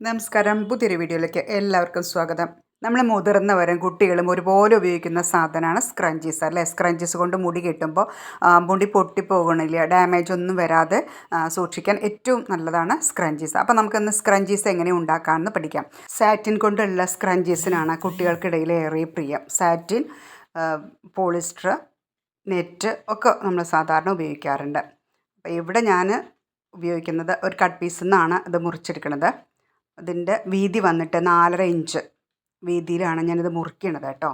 നമസ്കാരം. പുതിയൊരു വീഡിയോയിലേക്ക് എല്ലാവർക്കും സ്വാഗതം. നമ്മൾ മുതിർന്നവരും കുട്ടികളും ഒരുപോലെ ഉപയോഗിക്കുന്ന സാധനമാണ് സ്ക്രഞ്ചീസ് അല്ലേ? സ്ക്രഞ്ചീസ് കൊണ്ട് മുടി കെട്ടുമ്പോൾ മുടി പൊട്ടിപ്പോകണില്ല ഡാമേജ് ഒന്നും വരാതെ സൂക്ഷിക്കാൻ ഏറ്റവും നല്ലതാണ് സ്ക്രഞ്ചീസ് അപ്പോൾ നമുക്കിന്ന് സ്ക്രഞ്ചീസ് എങ്ങനെ ഉണ്ടാക്കാമെന്ന് പഠിക്കാം. സാറ്റിൻ കൊണ്ടുള്ള സ്ക്രഞ്ചീസിനാണ് കുട്ടികൾക്കിടയിൽ ഏറെ പ്രിയം. സാറ്റിൻ പോളിസ്റ്റർ നെറ്റ് ഒക്കെ നമ്മൾ സാധാരണ ഉപയോഗിക്കാറുണ്ട്. അപ്പോൾ ഇവിടെ ഞാൻ ഉപയോഗിക്കുന്നത് ഒരു കട്ട് പീസിൽ നിന്നാണ് ഇത് മുറിച്ചെടുക്കുന്നത് അതിന്റെ വീതി വന്നിട്ട് നാലര ഇഞ്ച് വീതിയിലാണ് ഞാനിത് മുറിക്കണത് കേട്ടോ.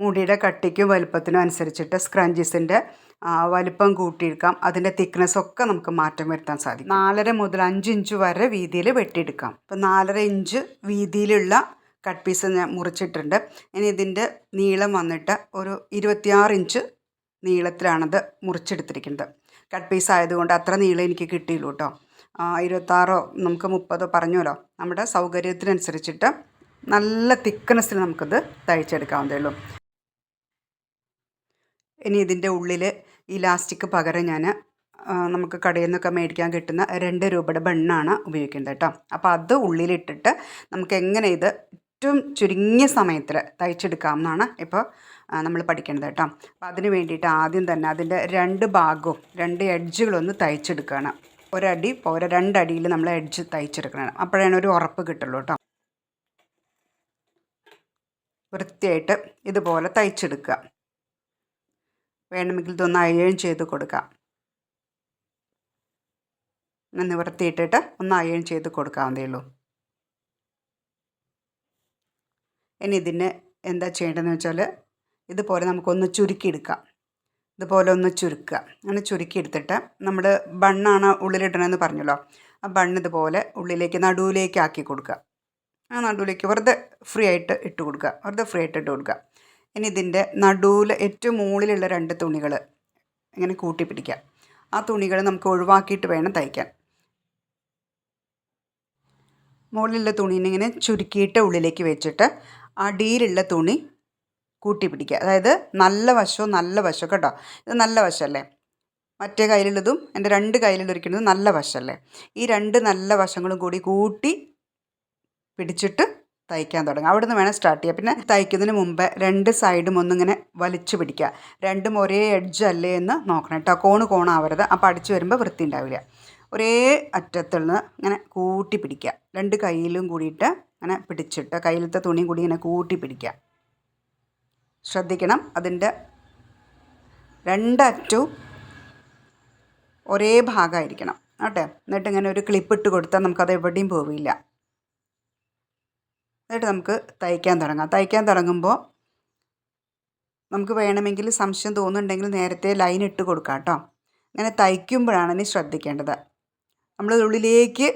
മുടിയുടെ കട്ടിക്കും വലുപ്പത്തിനും അനുസരിച്ചിട്ട് സ്ക്രഞ്ചിസിന്റെ വലിപ്പം കൂട്ടിയെടുക്കാം. അതിന്റെ തിക്നെസ് ഒക്കെ നമുക്ക് മാറ്റം വരുത്താൻ സാധിക്കും. നാലര മുതൽ അഞ്ച് ഇഞ്ച് വരെ വീതിയിൽ വെട്ടിയെടുക്കാം. അപ്പോൾ നാലര ഇഞ്ച് വീതിയിലുള്ള കട്ട് പീസ് ഞാൻ മുറിച്ചിട്ടുണ്ട്. ഇനി ഇതിന്റെ നീളം വന്നിട്ട് ഒരു ഇരുപത്തിയാറ് ഇഞ്ച് നീളത്തിലാണത് മുറിച്ചെടുത്തിരിക്കുന്നത്. കട്ട് പീസ് ആയതുകൊണ്ട് അത്ര നീളം എനിക്ക് കിട്ടിയുള്ളൂ കേട്ടോ. ഇരുപത്താറോ നമുക്ക് മുപ്പതോ പറഞ്ഞല്ലോ നമ്മുടെ സൗകര്യത്തിനനുസരിച്ചിട്ട് നല്ല തിക്ക്നെസ്സിൽ നമുക്കിത് തയ്ച്ചെടുക്കാവുന്നതേ ഉള്ളൂ. ഇനി ഇതിന്റെ ഉള്ളിൽ ഇലാസ്റ്റിക് പകരം ഞാൻ നമുക്ക് കടയിൽ നിന്നൊക്കെ മേടിക്കാൻ കിട്ടുന്ന രണ്ട് രൂപയുടെ ബണ്ണാണ് ഉപയോഗിക്കുന്നത് കേട്ടോ. അപ്പോൾ അത് ഉള്ളിലിട്ടിട്ട് നമുക്ക് എങ്ങനെ ഇത് ഏറ്റവും ചുരുങ്ങിയ സമയത്തിൽ തയ്ച്ചെടുക്കാമെന്നാണ് ഇപ്പോൾ നമ്മൾ പഠിക്കേണ്ടത് കേട്ടോ. അപ്പോൾ അതിന് വേണ്ടിയിട്ട് ആദ്യം തന്നെ അതിന്റെ രണ്ട് ഭാഗവും രണ്ട് എഡ്ജുകളൊന്ന് തയ്ച്ചെടുക്കുകയാണ്. ഒരടി പോരാ രണ്ടടിയിൽ നമ്മൾ എഡ്ജ് തയ്ച്ചെടുക്കണം അപ്പോഴാണ് ഒരു ഉറപ്പ് കിട്ടുള്ളൂ കേട്ടോ. വൃത്തിയായിട്ട് ഇതുപോലെ തയ്ച്ചെടുക്കുക. വേണമെങ്കിൽ ഇതൊന്ന് അയേൺ ചെയ്ത് കൊടുക്കുക. ഒന്ന് നിവർത്തിയിട്ടിട്ട് ഒന്ന് അയേൺ ചെയ്ത് കൊടുക്കാവുന്നതേ ഉള്ളൂ. ഇനി ഇതിന് എന്താ ചെയ്യേണ്ടതെന്ന് വെച്ചാൽ ഇതുപോലെ നമുക്കൊന്ന് ചുരുക്കിയെടുക്കാം. ഇതുപോലെ ഒന്ന് ചുരുക്കുക. അങ്ങനെ ചുരുക്കിയെടുത്തിട്ട് നമ്മൾ ബണ്ണാണ് ഉള്ളിലിടണമെന്ന് പറഞ്ഞല്ലോ. ആ ബണ്ണ് ഇതുപോലെ ഉള്ളിലേക്ക് നടുവിലേക്ക് ആക്കി കൊടുക്കുക. ആ നടുവിലേക്ക് വെറുതെ ഫ്രീ ആയിട്ട് ഇട്ട് കൊടുക്കുക. വെറുതെ ഫ്രീ ആയിട്ട് ഇട്ട് കൊടുക്കുക. ഇനി ഇതിന്റെ നടുവിൽ ഏറ്റവും മുകളിലുള്ള രണ്ട് തുണികൾ ഇങ്ങനെ കൂട്ടി പിടിക്കുക ആ തുണികൾ നമുക്ക് ഒഴിവാക്കിയിട്ട് വേണം തയ്ക്കാൻ. മുകളിലുള്ള തുണീനെ ഇങ്ങനെ ചുരുക്കിയിട്ട് ഉള്ളിലേക്ക് വെച്ചിട്ട് അടിയിലുള്ള തുണി കൂട്ടി പിടിക്കുക അതായത് നല്ല വശവും നല്ല വശവും കേട്ടോ. ഇത് നല്ല വശമല്ലേ? മറ്റേ കയ്യിലുള്ളതും എന്റെ രണ്ട് കയ്യിലുള്ളൊരിക്കുന്നത് നല്ല വശമല്ലേ? ഈ രണ്ട് നല്ല വശങ്ങളും കൂടി കൂട്ടി പിടിച്ചിട്ട് തയ്ക്കാൻ തുടങ്ങും അവിടെ നിന്ന് വേണം സ്റ്റാർട്ട് ചെയ്യുക പിന്നെ തയ്ക്കുന്നതിന് മുമ്പ് രണ്ട് സൈഡും ഒന്നിങ്ങനെ വലിച്ചു പിടിക്കുക. രണ്ടും ഒരേ എഡ്ജ് അല്ലേ എന്ന് നോക്കണം കേട്ടോ. കോണ് കോണാവരുത്. അപ്പോൾ അടിച്ചു വരുമ്പോൾ വൃത്തി ഉണ്ടാവില്ല. ഒരേ അറ്റത്തിൽ നിന്ന് ഇങ്ങനെ കൂട്ടി പിടിക്കുക. രണ്ട് കയ്യിലും കൂടിയിട്ട് അങ്ങനെ പിടിച്ചിട്ട് കയ്യിലത്തെ തുണിയും കൂടി ഇങ്ങനെ കൂട്ടി പിടിക്കുക. ശ്രദ്ധിക്കണം. അതിന്റെ രണ്ടറ്റു ഒരേ ഭാഗമായിരിക്കണം. കേട്ടെ എന്നിട്ട് ഇങ്ങനെ ഒരു ക്ലിപ്പ് ഇട്ട് കൊടുത്താൽ നമുക്കത് എവിടെയും പോവില്ല. എന്നിട്ട് നമുക്ക് തയ്ക്കാൻ തുടങ്ങാം. തയ്ക്കാൻ തുടങ്ങുമ്പോൾ നമുക്ക് വേണമെങ്കിൽ സംശയം തോന്നുന്നുണ്ടെങ്കിൽ നേരത്തെ ലൈൻ ഇട്ട് കൊടുക്കാം കേട്ടോ. ഇങ്ങനെ തയ്ക്കുമ്പോഴാണ് ഇനി ശ്രദ്ധിക്കേണ്ടത്. നമ്മൾ ഉള്ളിലേക്ക്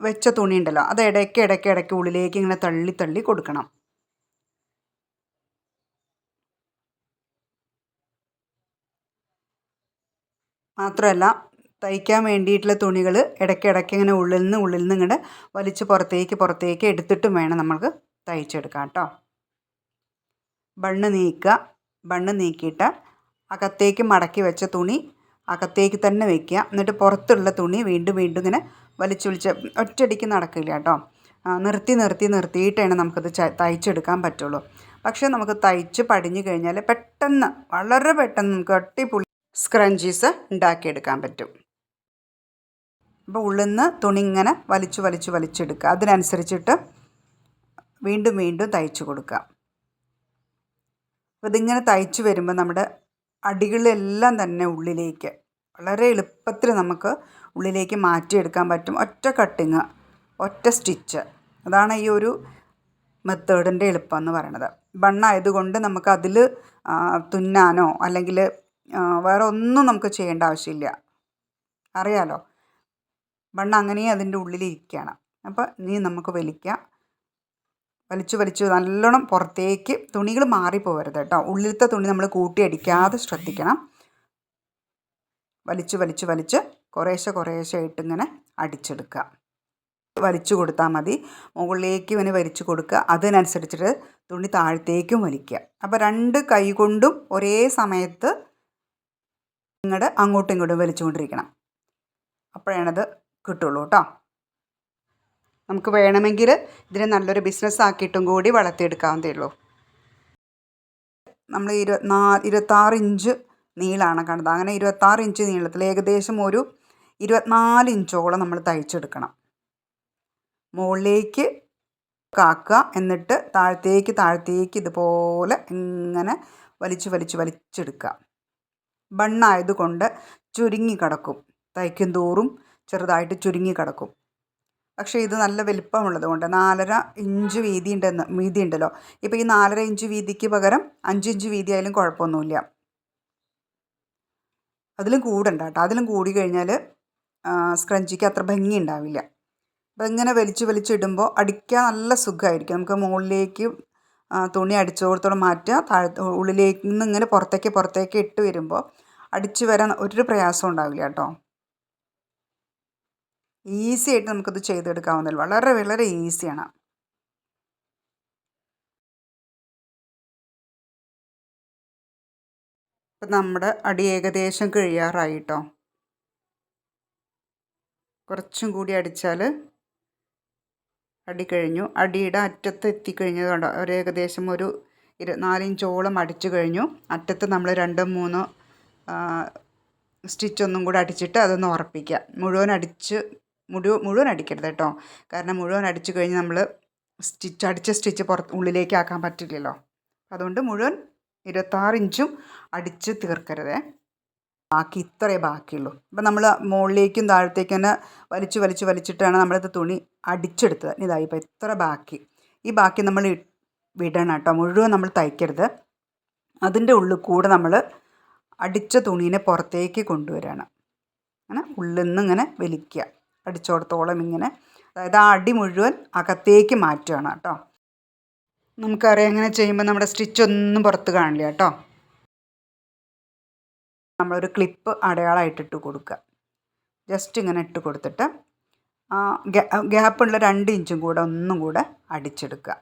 വെച്ച തുണി ഉണ്ടല്ലോ അത് ഇടയ്ക്ക് ഇടയ്ക്ക് ഇടയ്ക്ക് ഉള്ളിലേക്ക് ഇങ്ങനെ തള്ളി തള്ളി കൊടുക്കണം. മാത്രമല്ല തയ്ക്കാൻ വേണ്ടിയിട്ടുള്ള തുണികൾ ഇടയ്ക്ക് ഇടയ്ക്ക് ഇങ്ങനെ ഉള്ളിൽ നിന്ന് ഉള്ളിൽ നിന്ന് ഇങ്ങനെ വലിച്ച് പുറത്തേക്ക് പുറത്തേക്ക് എടുത്തിട്ടും വേണം നമുക്ക് തയ്ച്ചെടുക്കാം കേട്ടോ ബണ്ണ് നീക്കുക. ബണ്ണ് നീക്കിയിട്ട് അകത്തേക്ക് മടക്കി വെച്ച തുണി അകത്തേക്ക് തന്നെ വെക്കുക. എന്നിട്ട് പുറത്തുള്ള തുണി വീണ്ടും വീണ്ടും ഇങ്ങനെ വലിച്ചു വലിച്ച് ഒറ്റയടിക്ക് നടക്കില്ല കേട്ടോ നിർത്തി നിർത്തി നിർത്തിയിട്ടാണ് നമുക്കത് തയ്ച്ചെടുക്കാൻ പറ്റുള്ളൂ. പക്ഷേ നമുക്ക് തയ്ച്ച് പടിഞ്ഞു കഴിഞ്ഞാൽ പെട്ടെന്ന് വളരെ പെട്ടെന്ന് നമുക്ക് അടിപൊളി സ്ക്രഞ്ചീസ് ഉണ്ടാക്കിയെടുക്കാൻ പറ്റും. അപ്പോൾ ഉള്ളിൽ നിന്ന് തുണി ഇങ്ങനെ വലിച്ചു വലിച്ചു വലിച്ചെടുക്കുക. അതിനനുസരിച്ചിട്ട് വീണ്ടും വീണ്ടും തയ്ച്ചു കൊടുക്കുക. അപ്പോൾ ഇതിങ്ങനെ തയ്ച്ചു വരുമ്പോൾ നമ്മുടെ അടികളിലെല്ലാം തന്നെ ഉള്ളിലേക്ക് വളരെ എളുപ്പത്തിൽ നമുക്ക് ഉള്ളിലേക്ക് മാറ്റിയെടുക്കാൻ പറ്റും. ഒറ്റ കട്ടിങ് ഒറ്റ സ്റ്റിച്ച് അതാണ് ഈ ഒരു മെത്തേഡിന്റെ എളുപ്പം എന്ന് പറയണത് ബണ്ണായതുകൊണ്ട് നമുക്ക് അതിൽ തുന്നാനോ അല്ലെങ്കിൽ വേറെ ഒന്നും നമുക്ക് ചെയ്യേണ്ട ആവശ്യമില്ല. അറിയാലോ? ബണ്ണ് അങ്ങനെ അതിന്റെ ഉള്ളിലിരിക്കുകയാണ്. അപ്പോൾ നീ നമുക്ക് വലിക്കാം. വലിച്ചു വലിച്ചു നല്ലോണം പുറത്തേക്ക് തുണികൾ മാറിപ്പോകരുത് കേട്ടോ. ഉള്ളിലത്തെ തുണി നമ്മൾ കൂട്ടിയടിക്കാതെ ശ്രദ്ധിക്കണം. വലിച്ചു വലിച്ചു വലിച്ച് കുറേശ്ശെ കുറേശ്ശെ ആയിട്ട് ഇങ്ങനെ അടിച്ചെടുക്കുക. വലിച്ചു കൊടുത്താൽ മതി. മുകളിലേക്ക് ഇവന് വലിച്ചു കൊടുക്കുക. അതിനനുസരിച്ചിട്ട് തുണി താഴത്തേക്കും വലിക്കുക. അപ്പോൾ രണ്ട് കൈ കൊണ്ടും ഒരേ സമയത്ത് ഇങ്ങോട്ട് അങ്ങോട്ടും ഇങ്ങോട്ടും വലിച്ചുകൊണ്ടിരിക്കണം. അപ്പോഴാണത് കിട്ടുള്ളൂ കേട്ടോ. നമുക്ക് വേണമെങ്കിൽ ഇതിനെ നല്ലൊരു ബിസിനസ് ആക്കിയിട്ടും കൂടി വളർത്തിയെടുക്കാവുന്നതേ ഉള്ളൂ. നമ്മൾ ഇരുപത്തിനാ ഇരുപത്താറ് ഇഞ്ച് നീളാണ് കണ്ടത് അങ്ങനെ ഇരുപത്താറ് ഇഞ്ച് നീളത്തിൽ ഏകദേശം ഒരു ഇരുപത്തിനാല് ഇഞ്ചോളം നമ്മൾ തയ്ച്ചെടുക്കണം. മുകളിലേക്ക് കാക്കുക. എന്നിട്ട് താഴത്തേക്ക് താഴത്തേക്ക് ഇതുപോലെ ഇങ്ങനെ വലിച്ചു വലിച്ചു വലിച്ചെടുക്കുക. ബണ്ണായതുകൊണ്ട് ചുരുങ്ങി കിടക്കും തയ്ക്കും തോറും ചെറുതായിട്ട് ചുരുങ്ങി കിടക്കും പക്ഷേ ഇത് നല്ല വലിപ്പമുള്ളത് കൊണ്ട് നാലര ഇഞ്ച് വീതി ഉണ്ടെന്ന് വീതി ഉണ്ടല്ലോ ഇപ്പോൾ ഈ നാലര ഇഞ്ച് വീതിക്ക് പകരം അഞ്ച് ഇഞ്ച് വീതി ആയാലും കുഴപ്പമൊന്നുമില്ല. അതിലും കൂടണ്ട കേട്ടോ. അതിലും കൂടി കഴിഞ്ഞാൽ സ്ക്രഞ്ചിക്ക് അത്ര ഭംഗി ഉണ്ടാവില്ല. അപ്പോൾ ഇങ്ങനെ വലിച്ച് വലിച്ചിടുമ്പോൾ അടിക്കാൻ നല്ല സുഖമായിരിക്കും. നമുക്ക് മുകളിലേക്ക് തുണി അടിച്ചോടത്തോടെ മാറ്റുക താഴെ ഉള്ളിലേക്ക് നിന്ന് ഇങ്ങനെ പുറത്തേക്ക് പുറത്തേക്ക് ഇട്ട് വരുമ്പോൾ അടിച്ചു വരാൻ ഒരു പ്രയാസവും ഉണ്ടാവില്ല കേട്ടോ. ഈസി ആയിട്ട് നമുക്കിത് ചെയ്തെടുക്കാവുന്നതിൽ വളരെ വളരെ ഈസിയാണ് ഇപ്പം നമ്മുടെ അടി ഏകദേശം കഴിയാറായിട്ടോ കുറച്ചും കൂടി അടിച്ചാൽ അടി കഴിഞ്ഞു. അടിയുടെ അറ്റത്ത് എത്തിക്കഴിഞ്ഞത് കണ്ടോ ഒരു ഏകദേശം ഒരു ഇരു നാലിഞ്ചോളം അടിച്ചു കഴിഞ്ഞു. അറ്റത്ത് നമ്മൾ രണ്ടും മൂന്ന് സ്റ്റിച്ചൊന്നും കൂടെ അടിച്ചിട്ട് അതൊന്ന് ഉറപ്പിക്കുക. മുഴുവൻ അടിച്ച് മുഴുവൻ മുഴുവൻ അടിക്കരുത് കേട്ടോ. കാരണം മുഴുവൻ അടിച്ചു കഴിഞ്ഞ് നമ്മൾ സ്റ്റിച്ച് അടിച്ച സ്റ്റിച്ച് പുറത്ത് ഉള്ളിലേക്ക് ആക്കാൻ പറ്റില്ലല്ലോ. അതുകൊണ്ട് മുഴുവൻ ഇരുപത്താറ് ഇഞ്ചും അടിച്ച് തീർക്കരുതേ. ബാക്കി ഇത്രയേ ബാക്കിയുള്ളൂ. അപ്പം നമ്മൾ മുകളിലേക്കും താഴത്തേക്കും തന്നെ വലിച്ചു വലിച്ചു വലിച്ചിട്ടാണ് നമ്മളിത് തുണി അടിച്ചെടുത്തത്. ഇതായി ഇപ്പോൾ ഇത്ര ബാക്കി. ഈ ബാക്കി നമ്മൾ വിടണം കേട്ടോ. മുഴുവൻ നമ്മൾ തയ്ക്കരുത്. അതിന്റെ ഉള്ളിൽ കൂടെ നമ്മൾ അടിച്ച തുണീനെ പുറത്തേക്ക് കൊണ്ടുവരികയാണ് അങ്ങനെ ഉള്ളിൽ നിന്ന് ഇങ്ങനെ വലിക്കുക. അടിച്ചോടത്തോളം ഇങ്ങനെ. അതായത് ആ അടി മുഴുവൻ അകത്തേക്ക് മാറ്റുകയാണ് കേട്ടോ. നമുക്കറിയാം ഇങ്ങനെ ചെയ്യുമ്പോൾ നമ്മുടെ സ്റ്റിച്ച് ഒന്നും പുറത്ത് കാണില്ല കേട്ടോ. നമ്മളൊരു ക്ലിപ്പ് അടയാളമായിട്ടിട്ട് കൊടുക്കുക. ജസ്റ്റ് ഇങ്ങനെ ഇട്ട് കൊടുത്തിട്ട് ഗ്യാപ്പുള്ള രണ്ട് ഇഞ്ചും കൂടെ ഒന്നും കൂടെ അടിച്ചെടുക്കുക.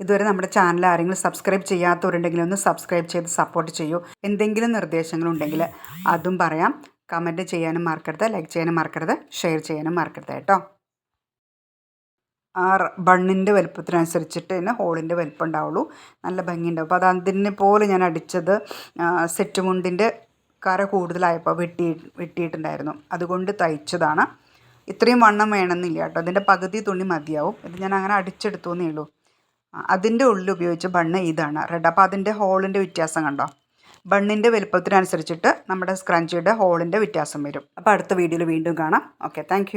ഇതുവരെ നമ്മുടെ ചാനൽ ആരെങ്കിലും സബ്സ്ക്രൈബ് ചെയ്യാത്തവരുണ്ടെങ്കിൽ ഒന്ന് സബ്സ്ക്രൈബ് ചെയ്ത് സപ്പോർട്ട് ചെയ്യൂ. എന്തെങ്കിലും നിർദ്ദേശങ്ങളുണ്ടെങ്കിൽ അതും പറയാം. കമന്റ് ചെയ്യാനും മറക്കരുത് ലൈക്ക് ചെയ്യാനും മറക്കരുത് ഷെയർ ചെയ്യാനും മറക്കരുത് കേട്ടോ. ആ ബണ്ണിന്റെ വലുപ്പത്തിനനുസരിച്ചിട്ട് തന്നെ ഹോളിന്റെ വലുപ്പം ഉണ്ടാവുള്ളൂ. നല്ല ഭംഗിയുണ്ടാവും. അപ്പോൾ അത് അതിനെ പോലെ ഞാൻ അടിച്ചത് സെറ്റ് മുണ്ടിന്റെ കര കൂടുതലായപ്പോൾ വെട്ടി വെട്ടിയിട്ടുണ്ടായിരുന്നു. അതുകൊണ്ട് തയ്ച്ചതാണ്. ഇത്രയും വണ്ണം വേണമെന്നില്ല കേട്ടോ. അതിന്റെ പകുതി തുണി മതിയാവും. ഇത് ഞാൻ അങ്ങനെ അടിച്ചെടുത്തു എന്നേ ഉള്ളൂ. അതിന്റെ ഉള്ളിൽ ഉപയോഗിച്ച ബണ്ണ് ഇതാണ്. റെഡ് അപ്പോൾ അതിന്റെ ഹോളിന്റെ വ്യത്യാസം കണ്ടോ? ബണ്ണിന്റെ വലുപ്പത്തിനനുസരിച്ചിട്ട് നമ്മുടെ സ്ക്രഞ്ചിയുടെ ഹോളിന്റെ വ്യത്യാസം വരും. അപ്പോൾ അടുത്ത വീഡിയോയിൽ വീണ്ടും കാണാം. Okay thank